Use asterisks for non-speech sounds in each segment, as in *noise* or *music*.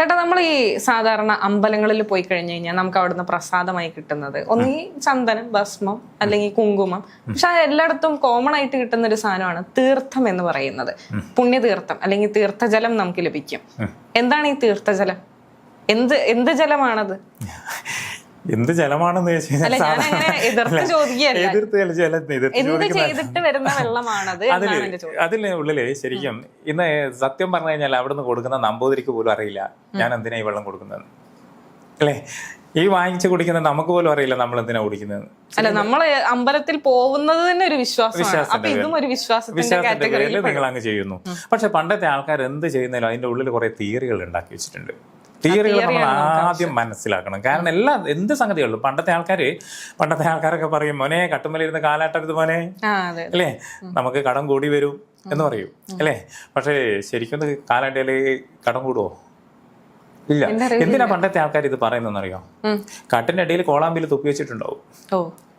ചേട്ടാ നമ്മൾ ഈ സാധാരണ അമ്പലങ്ങളിൽ പോയി കഴിഞ്ഞു കഴിഞ്ഞാൽ നമുക്ക് അവിടുന്ന് പ്രസാദമായി കിട്ടുന്നത്. ഒന്നീ ചന്ദനം ഭസ്മം അല്ലെങ്കിൽ കുങ്കുമം. പക്ഷെ അത് എല്ലായിടത്തും കോമൺ ആയിട്ട് കിട്ടുന്ന ഒരു സാധനമാണ് തീർത്ഥം എന്ന് പറയുന്നത്. പുണ്യതീർത്ഥം അല്ലെങ്കിൽ തീർത്ഥജലം നമുക്ക് ലഭിക്കും. എന്താണ് ഈ തീർത്ഥജലം? എന്ത് എന്ത് ജലമാണത്? *laughs* എന്ത് ജലമാണെന്ന് ചോദിച്ചു അല്ല കഴിഞ്ഞാൽ ഞാൻ അങ്ങനെ എതിർത്ത് അല്ല, ചോദിക്കുകയല്ല. എതിർത്ത് ജല എതിർത്ത് എന്ത് ചോദിക്കുന്ന ചെയ്തിട്ട് വരുന്ന വെള്ളമാണത് അതിൽ ഉള്ളിൽ ശരിക്കും ഇന്ന് സത്യം പറഞ്ഞു കഴിഞ്ഞാൽ അവിടുന്ന് കൊടുക്കുന്ന നമ്പൂതിരിക്ക് പോലും അറിയില്ല. ഞാൻ എന്തിനാ ഈ വെള്ളം കൊടുക്കുന്നത്? അല്ലേ? ഈ വാങ്ങിച്ചു കുടിക്കുന്നത് നമുക്ക് പോലും അറിയില്ല നമ്മൾ എന്തിനാ കുടിക്കുന്നത്. അല്ല നമ്മൾ അമ്പലത്തിൽ പോകുന്നത് തന്നെ ഒരു വിശ്വാസത്തിന്റെ നിങ്ങൾ അങ്ങ് ചെയ്യുന്നു. പക്ഷെ പണ്ടത്തെ ആൾക്കാർ എന്ത് ചെയ്യുന്നതിലും അതിന്റെ ഉള്ളിൽ കുറെ തിയറികൾ ഉണ്ടാക്കി വെച്ചിട്ടുണ്ട്. തിയറികൾ നമ്മൾ ആദ്യം മനസ്സിലാക്കണം. കാരണം എല്ലാ എന്ത് സംഗതികളും പണ്ടത്തെ ആൾക്കാര് പണ്ടത്തെ ആൾക്കാരൊക്കെ പറയും മോനെ കട്ടുമലിരുന്ന് കാലാട്ടരുത് മോനെ. അല്ലേ? നമുക്ക് കടം കൂടി വരും എന്ന് പറയും. അല്ലേ? പക്ഷേ ശരിക്കും കാലാട്ടിയാൽ കടം കൂടുവോ? ഇല്ല. എന്തിനാ പണ്ടത്തെ ആൾക്കാർ ഇത് പറയുന്നറിയോ കട്ടിന്റെ ഇടയിൽ കോളാമ്പിൽ തുപ്പി വെച്ചിട്ടുണ്ടാവും.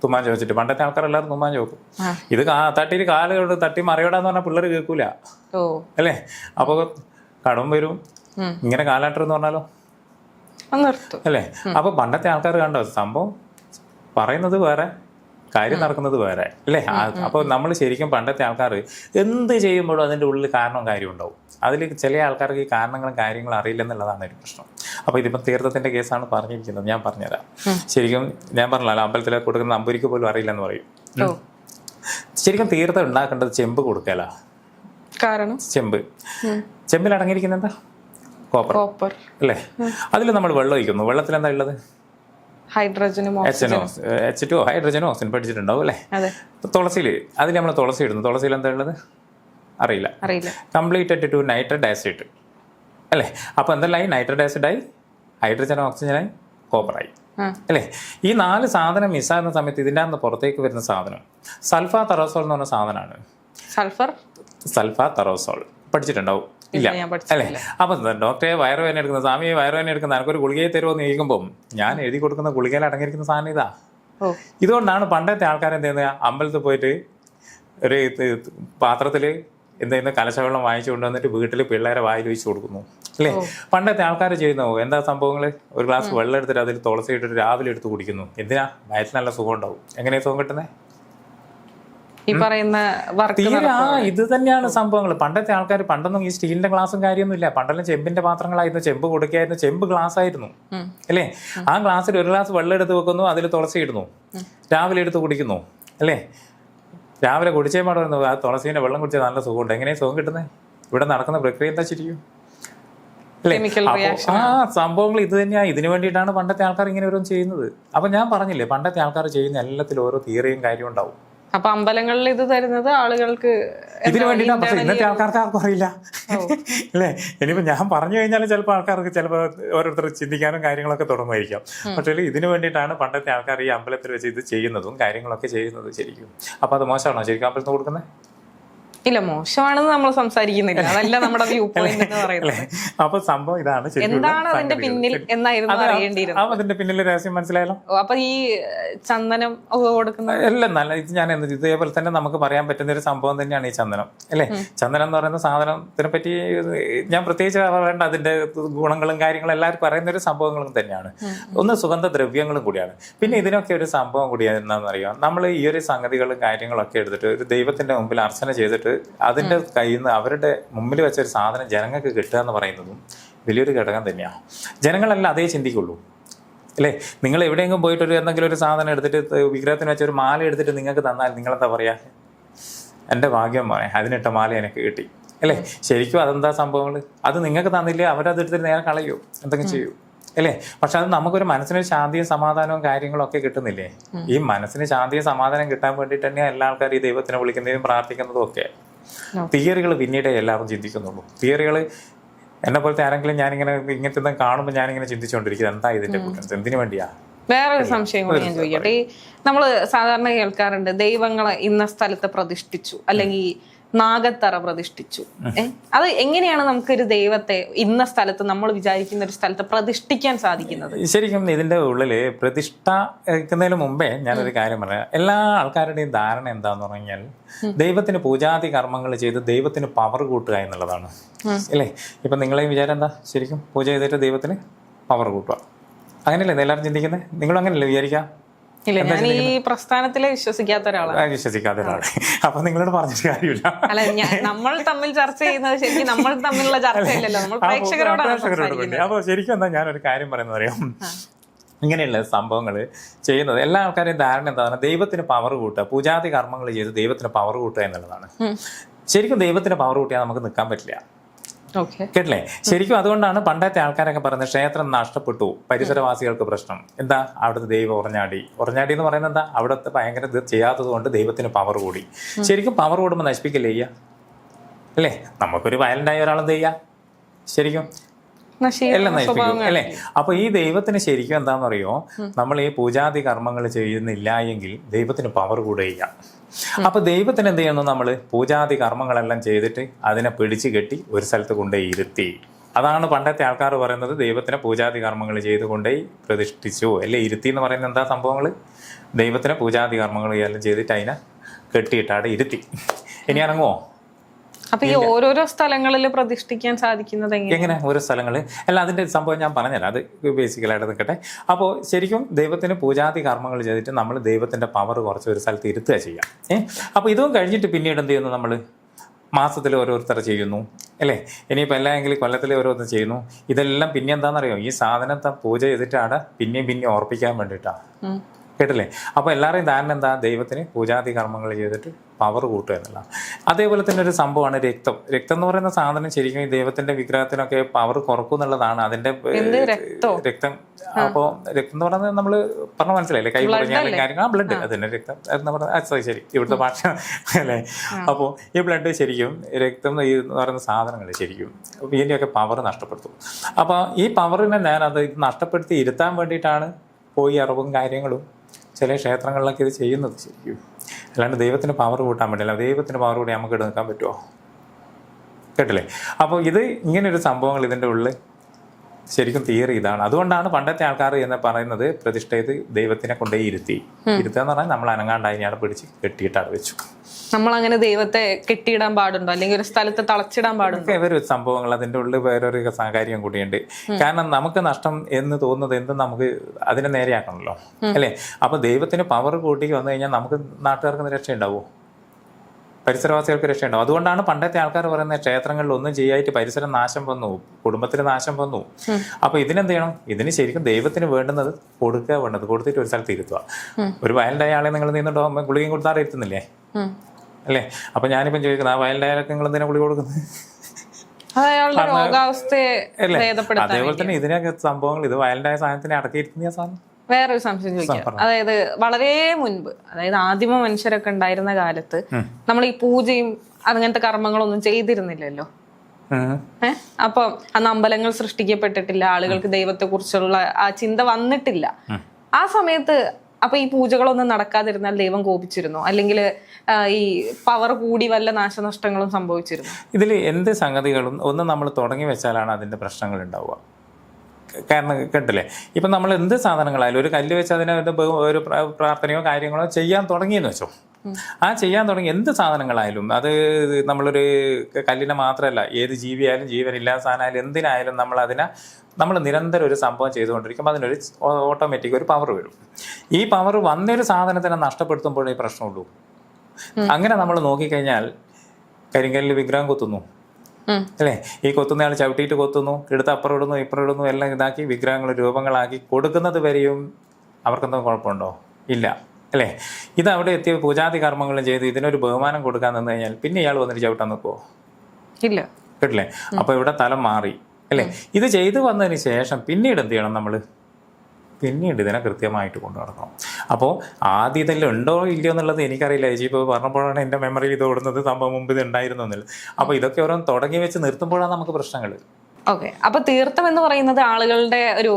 തുമ്മാൻ ചോദിച്ചിട്ട്. പണ്ടത്തെ ആൾക്കാർ എല്ലാവരും തുമ്മാൻ ചോദിക്കും. ഇത് തട്ടി കാലുകൊണ്ട് തട്ടി മറിയോടാന്ന് പറഞ്ഞാൽ പിള്ളേർ കേൾക്കൂല. അല്ലേ? അപ്പൊ കടം വരും. ഉം. കാലാട്ടർ എന്ന് പറഞ്ഞാലോ? അല്ലേ? അപ്പൊ പണ്ടത്തെ ആൾക്കാർ കണ്ടോ സംഭവം പറയുന്നത് വേറെ കാര്യം നടക്കുന്നത് വേറെ അല്ലേ? അപ്പോൾ അപ്പൊ നമ്മൾ ശരിക്കും പണ്ടത്തെ ആൾക്കാർ എന്ത് ചെയ്യുമ്പോഴും അതിന്റെ ഉള്ളിൽ കാരണവും കാര്യം ഉണ്ടാവും. അതിൽ ചില ആൾക്കാർക്ക് ഈ കാരണങ്ങളും കാര്യങ്ങളും അറിയില്ലെന്നുള്ളതാണ് ഒരു പ്രശ്നം. അപ്പൊ ഇതിപ്പോ തീർത്ഥത്തിന്റെ കേസാണ് പറഞ്ഞിരിക്കുന്നത്. ഞാൻ പറഞ്ഞുതരാം. ശരിക്കും ഞാൻ പറഞ്ഞല്ലോ അമ്പലത്തിൽ കൊടുക്കുന്ന അമ്പൂരിക്ക് പോലും അറിയില്ലെന്ന് പറയും. ഓ. ശരിക്കും തീർത്ഥം ഉണ്ടാക്കേണ്ടത് ചെമ്പ് കൊടുക്കല. കാരണം? ചെമ്പ്. ചെമ്പിൽ അടങ്ങിയിരിക്കുന്നത് എന്താ? കോപ്പർ. കോപ്പർ. അല്ലേ? അതിൽ നമ്മൾ വെള്ളം ഒഴിക്കുന്നു. വെള്ളത്തിൽ എന്താ ഉള്ളത്? ഹൈഡ്രജനും എച്ച് ടു ഹൈഡ്രജൻ ഓക്സിജൻ പഠിച്ചിട്ടുണ്ടാവും അല്ലേ? തുളസിയിൽ അതിൽ നമ്മൾ തുളസി ഇടുന്നു. തുളസിയിൽ എന്താ ഉള്ളത്? അറിയില്ല. അറിയില്ല. കംപ്ലീറ്റ് ആയിട്ട് ടു നൈട്രഡ് ആസിഡ് അല്ലേ? അപ്പോൾ എന്തെല്ലാം നൈട്രഡ് ആസിഡായി ഹൈഡ്രജൻ ഓക്സിജനായി കോപ്പറായി. അല്ലേ? ഈ നാല് സാധനം മിസ്സാകുന്ന സമയത്ത് ഇതിന്റെ അകത്ത് പുറത്തേക്ക് വരുന്ന സാധനം സൾഫാ തറോസോൾ എന്ന് പറഞ്ഞ സാധനമാണ്. സൾഫർ സൾഫാ തറോസോൾ പഠിച്ചിട്ടുണ്ടാവും. ഇല്ല. അല്ലേ? അപ്പൊ ഡോക്ടറെ വയറുവേദന എടുക്കുന്ന സ്വാമി വയറുവേദന എടുക്കുന്ന എനിക്കൊരു ഗുളികയെ തരുമോ എന്ന് ചോദിക്കുമ്പോൾ ഞാൻ എഴുതി കൊടുക്കുന്ന ഗുളികയിൽ അടങ്ങിയിരിക്കുന്ന സാധനം ഇതാ. ഇതുകൊണ്ടാണ് പണ്ടത്തെ ആൾക്കാർ എന്ത് ചെയ്യുന്നത് അമ്പലത്തിൽ പോയിട്ട് ഒരു പാത്രത്തിൽ എന്ത് ചെയ്യുന്ന? കലശവെള്ളം വാങ്ങിച്ചു കൊണ്ടുവന്നിട്ട് വീട്ടിൽ പിള്ളേരെ വായിൽ വെച്ച് കൊടുക്കുന്നു. അല്ലേ? പണ്ടത്തെ ആൾക്കാർ ചെയ്യുന്നു? എന്താ സംഭവങ്ങൾ ഒരു ഗ്ലാസ് വെള്ളം എടുത്തിട്ട് അതിൽ തുളസി ഇട്ടിട്ട് രാവിലെ എടുത്ത് കുടിക്കുന്നു. എന്തിനാ? വയറ്റിൽ നല്ല സുഖം ഉണ്ടാവും. എങ്ങനെയാണ് സുഖം കിട്ടുന്നത് ഈ പറയുന്ന വർക്ക് ആ ഇത് തന്നെയാണ് സംഭവങ്ങൾ പണ്ടത്തെ ആൾക്കാർ പണ്ടൊന്നും ഈ സ്റ്റീലിന്റെ ഗ്ലാസും കാര്യമൊന്നും ഇല്ല. പണ്ടെല്ലാം ചെമ്പിന്റെ പാത്രങ്ങളായിരുന്നു. ചെമ്പ് കൊടുക്കായിരുന്നു. ചെമ്പ് ഗ്ലാസ് ആയിരുന്നു അല്ലേ? ആ ഗ്ലാസ്സിൽ ഒരു ഗ്ലാസ് വെള്ളം എടുത്ത് വെക്കുന്നു അതിൽ തുളസി ഇടുന്നു രാവിലെ എടുത്ത് കുടിക്കുന്നു. അല്ലേ? രാവിലെ കുടിച്ചേ പാടുന്നു ആ തുളസീന്റെ വെള്ളം കുടിച്ചാൽ നല്ല സുഖമുണ്ട്. എങ്ങനെയാണ് സുഖം കിട്ടുന്നത് ഇവിടെ നടക്കുന്ന പ്രക്രിയ എന്താ ശരിക്കും? ആ സംഭവങ്ങൾ ഇത് തന്നെയാ. ഇതിനു വേണ്ടിയിട്ടാണ് പണ്ടത്തെ ആൾക്കാർ ഇങ്ങനെ ഓരോന്ന് ചെയ്യുന്നത്. അപ്പൊ ഞാൻ പറഞ്ഞില്ലേ പണ്ടത്തെ ആൾക്കാർ ചെയ്യുന്ന എല്ലാത്തിലും ഓരോ തിയറിയും കാര്യം ഉണ്ടാവും. അപ്പൊ അമ്പലങ്ങളിൽ ഇത് തരുന്നത് ആളുകൾക്ക് ഇതിനു വേണ്ടിയിട്ടാണ് പക്ഷെ ഇന്നത്തെ ആൾക്കാർക്ക് ആർക്കും അറിയില്ല. അല്ലേ? ഇനിയിപ്പോ ഞാൻ പറഞ്ഞു കഴിഞ്ഞാൽ ചിലപ്പോൾ ആൾക്കാർക്ക് ചിലപ്പോൾ ഓരോരുത്തർ ചിന്തിക്കാനും കാര്യങ്ങളൊക്കെ തുടങ്ങുമായിരിക്കാം. പക്ഷേ ഇതിനു വേണ്ടിയിട്ടാണ് പണ്ടത്തെ ആൾക്കാർ ഈ അമ്പലത്തിൽ വെച്ച് ഇത് ചെയ്യുന്നതും കാര്യങ്ങളൊക്കെ ചെയ്യുന്നതും ശരിക്കും. അപ്പൊ അത് മോശമാണോ? ശരിക്കും അമ്പലത്തിന് കൊടുക്കുന്നത് ഇല്ല മോശമാണെന്ന് നമ്മൾ സംസാരിക്കുന്നില്ല. അതല്ല നമ്മുടെ വ്യൂ പോയിന്റ് എന്ന് പറയുന്നത് അല്ലേ? അപ്പൊ സംഭവം ഇതാണ് എന്താണ് അതിന്റെ പിന്നിൽ എന്നായിരുന്നു അറിയേണ്ടിയിരുന്നത്? ആ അതിന്റെ പിന്നിലെ രഹസ്യം മനസ്സിലായല്ലോ? അപ്പൊ ഈ ചന്ദനം കൊടുക്കുന്ന എല്ലാം നല്ല ഇത് ഞാൻ എന്ത് ഇതേപോലെ തന്നെ നമുക്ക് പറയാൻ പറ്റുന്ന ഒരു സംഭവം തന്നെയാണ് ഈ ചന്ദനം അല്ലേ? ചന്ദനം എന്ന് പറയുന്ന സാധനത്തിനെ പറ്റി ഞാൻ പ്രത്യേകിച്ച് പറയേണ്ട. അതിന്റെ ഗുണങ്ങളും കാര്യങ്ങളും എല്ലാവരും പറയുന്ന ഒരു സംഭവങ്ങളും തന്നെയാണ്. ഒന്ന് സുഗന്ധ ദ്രവ്യങ്ങളും കൂടിയാണ്. പിന്നെ ഇതിനൊക്കെ ഒരു സംഭവം കൂടിയാണ് എന്താണെന്ന് അറിയാം നമ്മൾ ഈ ഒരു സംഗതികളും കാര്യങ്ങളൊക്കെ എടുത്തിട്ട് ഒരു ദൈവത്തിന്റെ മുമ്പിൽ അർച്ചന ചെയ്തിട്ട് അതിന്റെ കയ്യിൽ നിന്ന് അവരുടെ മുമ്പിൽ വെച്ച ഒരു സാധനം ജനങ്ങൾക്ക് കിട്ടുക എന്ന് പറയുന്നതും വലിയൊരു ഘടകം തന്നെയാണ്. ജനങ്ങളെല്ലാം അതേ ചിന്തിക്കുള്ളൂ. അല്ലേ? നിങ്ങൾ എവിടെയെങ്കിലും പോയിട്ട് ഒരു എന്തെങ്കിലും ഒരു സാധനം എടുത്തിട്ട് വിഗ്രഹത്തിന് വെച്ച ഒരു മാല എടുത്തിട്ട് നിങ്ങൾക്ക് തന്നാൽ നിങ്ങളെന്താ പറയാ? എന്റെ ഭാഗ്യം പറയാം അതിനിട്ട മാല എനിക്ക് കിട്ടി. അല്ലേ? ശരിക്കും അതെന്താ സംഭവങ്ങൾ അത് നിങ്ങൾക്ക് തന്നില്ലേ അവരത് എടുത്തിട്ട് നേരെ കളയൂ? എന്തെങ്കിലും ചെയ്യൂ? അല്ലേ? പക്ഷെ അത് നമുക്കൊരു മനസ്സിന് ശാന്തിയും സമാധാനവും കാര്യങ്ങളും ഒക്കെ കിട്ടുന്നില്ലേ? ഈ മനസ്സിന് ശാന്തിയും സമാധാനം കിട്ടാൻ വേണ്ടിയിട്ട് തന്നെയാണ് എല്ലാ ആൾക്കാരും ഈ ദൈവത്തിനെ വിളിക്കുന്നതും പ്രാർത്ഥിക്കുന്നതും ഒക്കെ. തിയറികൾ പിന്നീടേ എല്ലാവരും ചിന്തിക്കുന്നുള്ളൂ. തിയറികൾ എന്നെ പോലത്തെ ആരെങ്കിലും ഞാനിങ്ങനെ ഇങ്ങനത്തെ എന്തെങ്കിലും കാണുമ്പോൾ ഞാനിങ്ങനെ ചിന്തിച്ചുകൊണ്ടിരിക്കുന്നത് എന്താ ഇതിന്റെ കുറ്റം? എന്തിനു വേണ്ടിയാ? വേറൊരു സംശയം കൂടി ഞാൻ ചോദിക്കട്ടെ. ഈ നമ്മൾ സാധാരണ കേൾക്കാറുണ്ട് ദൈവങ്ങളെ ഇന്ന സ്ഥലത്ത് പ്രതിഷ്ഠിച്ചു. അല്ലെങ്കിൽ നാഗത്തറ പ്രതിഷ്ഠിച്ചു? അത് എങ്ങനെയാണ് നമുക്കൊരു ദൈവത്തെ ഇന്ന സ്ഥലത്ത് നമ്മൾ വിചാരിക്കുന്ന ഒരു സ്ഥലത്ത് പ്രതിഷ്ഠിക്കാൻ സാധിക്കുന്നത്? ശരിക്കും ഇതിന്റെ ഉള്ളിൽ പ്രതിഷ്ഠ എടുക്കുന്നതിന് മുമ്പേ ഞാനൊരു കാര്യം പറയാം. എല്ലാ ആൾക്കാരുടെയും ധാരണ എന്താന്ന് പറഞ്ഞാൽ ദൈവത്തിന് പൂജാതി കർമ്മങ്ങൾ ചെയ്ത് ദൈവത്തിന് പവർ കൂട്ടുക എന്നുള്ളതാണ്. അല്ലേ? ഇപ്പൊ നിങ്ങളെയും വിചാരം എന്താ? ശരിക്കും പൂജ ചെയ്തിട്ട് ദൈവത്തിന് പവർ കൂട്ടുക. അങ്ങനെയല്ലേ എല്ലാവരും ചിന്തിക്കുന്നത് നിങ്ങളും അങ്ങനെയല്ലേ വിചാരിക്കാം? ഇല്ല ഞാൻ ഈ പ്രസ്ഥാനത്തിലെ വിശ്വസിക്കാത്ത ഒരാളാണ്. വിശ്വസിക്കാത്ത ഒരാളാണ്. അപ്പൊ നിങ്ങളോട് പറഞ്ഞിട്ട് കാര്യമില്ല. അല്ല നമ്മൾ തമ്മിൽ ചർച്ച ചെയ്യുന്നത് ശരിക്കും നമ്മൾ തമ്മിലുള്ള ചർച്ചയില്ലല്ലോ നമ്മൾ പ്രേക്ഷകരോടാണ് പ്രേക്ഷകരോട്. അപ്പൊ ശരിക്കും എന്താ ഞാനൊരു കാര്യം പറയുന്നത് അറിയാം? ഇങ്ങനെയുള്ള സംഭവങ്ങൾ ചെയ്യുന്നത് എല്ലാ ആൾക്കാരെയും ധാരണ എന്താണ്? ദൈവത്തിന് പവർ കൂട്ടുക. പൂജാതി കർമ്മങ്ങൾ ചെയ്ത് ദൈവത്തിന് പവർ കൂട്ടുക എന്നുള്ളതാണ്. ശരിക്കും ദൈവത്തിന് പവർ കൂട്ടിയാൽ നമുക്ക് നിൽക്കാൻ പറ്റില്ല. കേട്ടില്ലേ? ശരിക്കും അതുകൊണ്ടാണ് പണ്ടത്തെ ആൾക്കാരൊക്കെ പറയുന്നത് ക്ഷേത്രം നഷ്ടപ്പെട്ടു പരിസരവാസികൾക്ക് പ്രശ്നം. എന്താ അവിടുത്തെ ദൈവം ഉറഞ്ഞാടി? ഉറഞ്ഞാടി എന്ന് പറയുന്നത് എന്താ? അവിടുത്തെ ഭയങ്കര ചെയ്യാത്തത് കൊണ്ട് ദൈവത്തിന് പവർ കൂടി. ശരിക്കും പവർ കൂടുമ്പോൾ നശിപ്പിക്കില്ലേ ചെയ്യുക അല്ലേ? നമുക്കൊരു വയലന്റായ ഒരാളെന്ത് ചെയ്യുക ശരിക്കും എല്ലാം നശിപ്പിക്കും അല്ലേ? അപ്പൊ ഈ ദൈവത്തിന് ശരിക്കും എന്താന്ന് അറിയോ നമ്മൾ ഈ പൂജാതി കർമ്മങ്ങൾ ചെയ്യുന്നില്ല എങ്കിൽ ദൈവത്തിന് പവർ കൂടുകയില്ല. അപ്പൊ ദൈവത്തിന് എന്ത് ചെയ്യണം നമ്മൾ പൂജാതി കർമ്മങ്ങളെല്ലാം ചെയ്തിട്ട് അതിനെ പിടിച്ചു കെട്ടി ഒരു സ്ഥലത്ത് കൊണ്ടുപോയി ഇരുത്തി. അതാണ് പണ്ടത്തെ ആൾക്കാർ പറയുന്നത് ദൈവത്തിന് പൂജാതി കർമ്മങ്ങൾ ചെയ്ത് കൊണ്ടുപോയി പ്രതിഷ്ഠിച്ചു. അല്ലെ? ഇരുത്തി എന്ന് പറയുന്ന എന്താ സംഭവങ്ങൾ ദൈവത്തിന് പൂജാതി കർമ്മങ്ങൾ എല്ലാം ചെയ്തിട്ട് അതിനെ കെട്ടിയിട്ട് അവിടെ ഇരുത്തി. ഇനി ഇറങ്ങുമോ അപ്പൊ ഈ ഓരോരോ സ്ഥലങ്ങളിൽ പ്രതിഷ്ഠിക്കാൻ സാധിക്കുന്നത് എങ്ങനെ? ഓരോ സ്ഥലങ്ങളിൽ. അല്ല അതിന്റെ സംഭവം ഞാൻ പറഞ്ഞല്ല അത് ബേസിക്കലായിട്ട് നിൽക്കട്ടെ. അപ്പോൾ ശരിക്കും ദൈവത്തിന് പൂജാതി കർമ്മങ്ങൾ ചെയ്തിട്ട് നമ്മൾ ദൈവത്തിന്റെ പവർ കുറച്ച് ഒരു സ്ഥലത്ത് ഇരുത്തുക ചെയ്യാം. ഏഹ് അപ്പോൾ ഇതും കഴിഞ്ഞിട്ട് പിന്നീട് എന്ത് ചെയ്യുന്നു നമ്മൾ മാസത്തിൽ ഓരോരുത്തർ ചെയ്യുന്നു അല്ലേ? ഇനിയിപ്പോൾ എല്ലാമെങ്കിലും കൊല്ലത്തിൽ ഓരോരുത്തർ ചെയ്യുന്നു. ഇതെല്ലാം പിന്നെ എന്താണെന്നറിയോ ഈ സാധനത്തെ പൂജ ചെയ്തിട്ടാണ് പിന്നെയും പിന്നെയും ഓർപ്പിക്കാൻ വേണ്ടിയിട്ടാണ്. കേട്ടില്ലേ? അപ്പോൾ എല്ലാവരെയും ധാരണ എന്താ? ദൈവത്തിന് പൂജാതി കർമ്മങ്ങൾ ചെയ്തിട്ട് പവർ കൂട്ടുക എന്നുള്ള അതേപോലെ തന്നെ ഒരു സംഭവമാണ് രക്തം. രക്തം എന്ന് പറയുന്ന സാധനം ശരിക്കും ഈ ദൈവത്തിന്റെ വിഗ്രഹത്തിനൊക്കെ പവർ കുറക്കും എന്നുള്ളതാണ്. അതിന്റെ രക്തോ? അപ്പോൾ രക്തം എന്ന് പറയുന്നത് നമ്മൾ പറഞ്ഞ മനസ്സിലായില്ലേ? കൈ പറഞ്ഞാലും കാര്യങ്ങൾ. ആ ബ്ലഡ് അതിന്റെ രക്തം. എന്ന് പറഞ്ഞാൽ ശരി. ഇവിടുത്തെ ഭാഷ അല്ലേ? അപ്പോൾ ഈ ബ്ലഡ് ശരിക്കും രക്തം ഈ എന്ന് പറയുന്ന സാധനങ്ങൾ ശരിക്കും ഇതിന്റെയൊക്കെ പവർ നഷ്ടപ്പെടുത്തും. അപ്പോൾ ഈ പവറിനെ ഞാൻ അത് നഷ്ടപ്പെടുത്തി ഇരുത്താൻ വേണ്ടിയിട്ടാണ് പോയി അറിവും കാര്യങ്ങളും ചില ക്ഷേത്രങ്ങളിലൊക്കെ ഇത് ചെയ്യുന്നത് ശരിക്കും. അല്ലാണ്ട് ദൈവത്തിന് പവർ കൂട്ടാൻ പറ്റില്ല. ദൈവത്തിന് പവർ കൂടി നമുക്ക് എടുക്കാൻ പറ്റുമോ കേട്ടില്ലേ? അപ്പോൾ ഇത് ഇങ്ങനെ ഒരു സംഭവങ്ങൾ ഇതിന്റെ ഉള്ളിൽ ശരിക്കും തിയറി ഇതാണ്. അതുകൊണ്ടാണ് പണ്ടത്തെ ആൾക്കാർ എന്ന് പറയുന്നത് പ്രതിഷ്ഠയത് ദൈവത്തിനെ കൊണ്ടേ ഇരുത്തി. ഇരുത്തുക എന്ന് പറഞ്ഞാൽ നമ്മൾ അനങ്ങാണ്ട് അതിനെ പിടിച്ച് കെട്ടിയിട്ടാണ് വെച്ചു. നമ്മൾ അങ്ങനെ ദൈവത്തെ കെട്ടിയിടാൻ പാടുണ്ടോ? അല്ലെങ്കിൽ ഒരു സ്ഥലത്ത് തളച്ചിടാൻ പാടുണ്ടോ? ഒരു സംഭവങ്ങൾ അതിന്റെ ഉള്ളിൽ വേറൊരു സഹകാര്യം കാര്യം കൂടിയുണ്ട് കാരണം നമുക്ക് നഷ്ടം എന്ന് തോന്നുന്നത് എന്തും നമുക്ക് അതിനെ നേരെയാക്കണമല്ലോ. അല്ലേ? അപ്പൊ ദൈവത്തിന് പവർ കൂട്ടി വന്നു കഴിഞ്ഞാൽ നമുക്ക് നാട്ടുകാർക്ക് രക്ഷ ഉണ്ടാവുമോ പരിസരവാസികൾക്ക് രക്ഷയുണ്ടാവും അതുകൊണ്ടാണ് പണ്ടത്തെ ആൾക്കാർ പറയുന്നത് ക്ഷേത്രങ്ങളിൽ ഒന്നും ചെയ്യായിട്ട് പരിസരം നാശം വന്നു കുടുംബത്തിന് നാശം വന്നു. അപ്പൊ ഇതിനെന്ത് ചെയ്യണം ഇതിന് ശരിക്കും ദൈവത്തിന് വേണ്ടുന്നത് കൊടുക്കുക വേണ്ടത്. കൊടുത്തിട്ട് ഒരു സ്ഥലത്ത് ഇരുത്തുക. ഒരു വയലിന്റെ ആളെ നിങ്ങൾ നിന്നിട്ടോ ഗുളികയും കൊടുത്താറ് ഇരുത്തുന്നില്ലേ. അല്ലേ? അപ്പൊ ഞാനിപ്പം ചോദിക്കുന്നത് ആ വയലിന്റെ ആളൊക്കെ നിങ്ങൾ എന്തിനാ ഗുളിക കൊടുക്കുന്നത് അതേപോലെ തന്നെ ഇതിനൊക്കെ സംഭവങ്ങൾ ഇത് വയലന്റായ സാധനത്തിനെ അടക്കിയിരിക്കുന്ന സാധനം. വേറൊരു സംശയം ചോദിക്കാം. അതായത് വളരെ മുൻപ് അതായത് ആദിമ മനുഷ്യരൊക്കെ ഉണ്ടായിരുന്ന കാലത്ത് നമ്മൾ ഈ പൂജയും അങ്ങനത്തെ കർമ്മങ്ങളൊന്നും ചെയ്തിരുന്നില്ലല്ലോ. ഏഹ് അപ്പം അന്ന് അമ്പലങ്ങൾ സൃഷ്ടിക്കപ്പെട്ടിട്ടില്ല ആളുകൾക്ക് ദൈവത്തെ കുറിച്ചുള്ള ആ ചിന്ത വന്നിട്ടില്ല. ആ സമയത്ത് അപ്പൊ ഈ പൂജകളൊന്നും നടക്കാതിരുന്നാൽ ദൈവം കോപിച്ചിരുന്നു? അല്ലെങ്കിൽ ഈ പവർ കൂടി വല്ല നാശനഷ്ടങ്ങളും സംഭവിച്ചിരുന്നു? ഇതിൽ എന്ത് സംഗതികളും ഒന്ന് നമ്മൾ തുടങ്ങി വെച്ചാലാണ് അതിന്റെ പ്രശ്നങ്ങൾ ഉണ്ടാവുക. കാരണം കേട്ടില്ലേ? ഇപ്പം നമ്മൾ എന്ത് സാധനങ്ങളായാലും ഒരു കല്ല് വെച്ച് അതിനെ ഒരു പ്രാർത്ഥനയോ കാര്യങ്ങളോ ചെയ്യാൻ തുടങ്ങിയെന്ന് വെച്ചോ. ആ ചെയ്യാൻ തുടങ്ങി എന്ത് സാധനങ്ങളായാലും അത് നമ്മളൊരു കല്ലിനെ മാത്രമല്ല ഏത് ജീവിയായാലും ജീവനില്ലാത്ത സാധനമായാലും എന്തിനായാലും നമ്മൾ അതിനെ നമ്മൾ നിരന്തരം ഒരു സംഭവം ചെയ്തുകൊണ്ടിരിക്കുമ്പോൾ അതിനൊരു ഓട്ടോമാറ്റിക് ഒരു പവർ വരും. ഈ പവർ വന്നൊരു സാധനത്തിനെ നഷ്ടപ്പെടുത്തുമ്പോഴേ പ്രശ്നമുള്ളൂ. അങ്ങനെ നമ്മൾ നോക്കിക്കഴിഞ്ഞാൽ കരിങ്കല്ലിൽ വിഗ്രഹം കുത്തുന്നു. അല്ലേ? ഈ കൊത്തുന്നയാൾ ചവിട്ടിയിട്ട് കൊത്തുന്നു എടുത്ത് അപ്പുറം ഇടുന്നു ഇപ്പുറം ഇടുന്നു എല്ലാം ഇതാക്കി വിഗ്രഹങ്ങൾ രൂപങ്ങളാക്കി കൊടുക്കുന്നത് വരെയും അവർക്കെന്തെങ്കിലും കുഴപ്പമുണ്ടോ? ഇല്ല. അല്ലേ? ഇത് അവിടെ എത്തിയ പൂജാതി കർമ്മങ്ങളും ചെയ്ത് ഇതിനൊരു ബഹുമാനം കൊടുക്കാൻ നിന്ന് കഴിഞ്ഞാൽ പിന്നെ ഇയാൾ വന്നിട്ട് ചവിട്ടാൻ നിൽക്കുമോ ഇല്ല. കേട്ടില്ലേ? അപ്പോൾ ഇവിടെ തലം മാറി. അല്ലേ? ഇത് ചെയ്തു വന്നതിന് ശേഷം പിന്നീട് എന്ത് ചെയ്യണം നമ്മൾ പിന്നീട് ഇതിനെ കൃത്യമായിട്ട് കൊണ്ടു നടക്കണം. അപ്പോൾ ആദ്യം ഇതെല്ലാം ഉണ്ടോ ഇല്ലയോ എന്നുള്ളത് എനിക്കറിയില്ല. ചേച്ചി ഇപ്പോൾ പറഞ്ഞപ്പോഴാണ് എന്റെ മെമ്മറിയിൽ ഇത് ഓടുന്നത്. സംഭവം മുമ്പ് ഇത് ഉണ്ടായിരുന്നു എന്നുള്ളത് അപ്പോൾ ഇതൊക്കെ ഓരോന്ന് തുടങ്ങി വെച്ച് നിർത്തുമ്പോഴാണ് നമുക്ക് പ്രശ്നങ്ങൾ. ഓക്കെ. അപ്പൊ തീർത്ഥം എന്ന് പറയുന്നത് ആളുകളുടെ ഒരു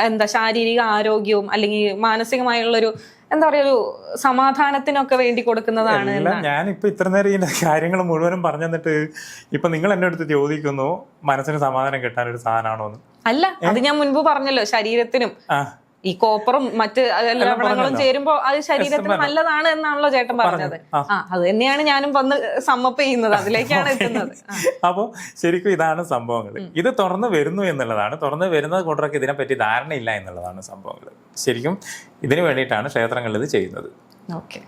എന്താ ശാരീരിക ആരോഗ്യവും അല്ലെങ്കിൽ മാനസികമായുള്ള ഒരു എന്താ പറയുക ഒരു സമാധാനത്തിനൊക്കെ വേണ്ടി കൊടുക്കുന്നതാണ് ഞാനിപ്പോ ഇത്ര നേരം ഇതിന്റെ കാര്യങ്ങൾ മുഴുവനും പറഞ്ഞു തന്നിട്ട് ഇപ്പൊ നിങ്ങൾ എന്നെ അടുത്ത് ചോദിക്കുന്നു മനസ്സിന് സമാധാനം കിട്ടാൻ ഒരു സാധനമാണോ എന്ന് അല്ല അത് ഞാൻ മുൻപ് പറഞ്ഞല്ലോ ശരീരത്തിനും. ഈ കോപ്പറും മറ്റ് ലവണങ്ങളും ചേരുമ്പോൾ ചേരുമ്പോ അത് ശരീരത്തിന് നല്ലതാണ് എന്നാണല്ലോ ചേട്ടൻ പറഞ്ഞത്. ആ. അത് തന്നെയാണ് ഞാനും വന്ന് സമ്മപ്പ് ചെയ്യുന്നത്. അതിലേക്കാണ് എത്തുന്നത്. അപ്പോൾ ശരിക്കും ഇതാണ് സംഭവങ്ങൾ ഇത് തുറന്നു വരുന്നു എന്നുള്ളതാണ്. തുറന്നു വരുന്നത് കൂട്ടർക്ക് ഇതിനെപ്പറ്റി ധാരണയില്ല എന്നുള്ളതാണ് സംഭവങ്ങൾ ശരിക്കും ഇതിനു വേണ്ടിയിട്ടാണ് ക്ഷേത്രങ്ങളിൽ ഇത് ചെയ്യുന്നത്. ഓക്കെ.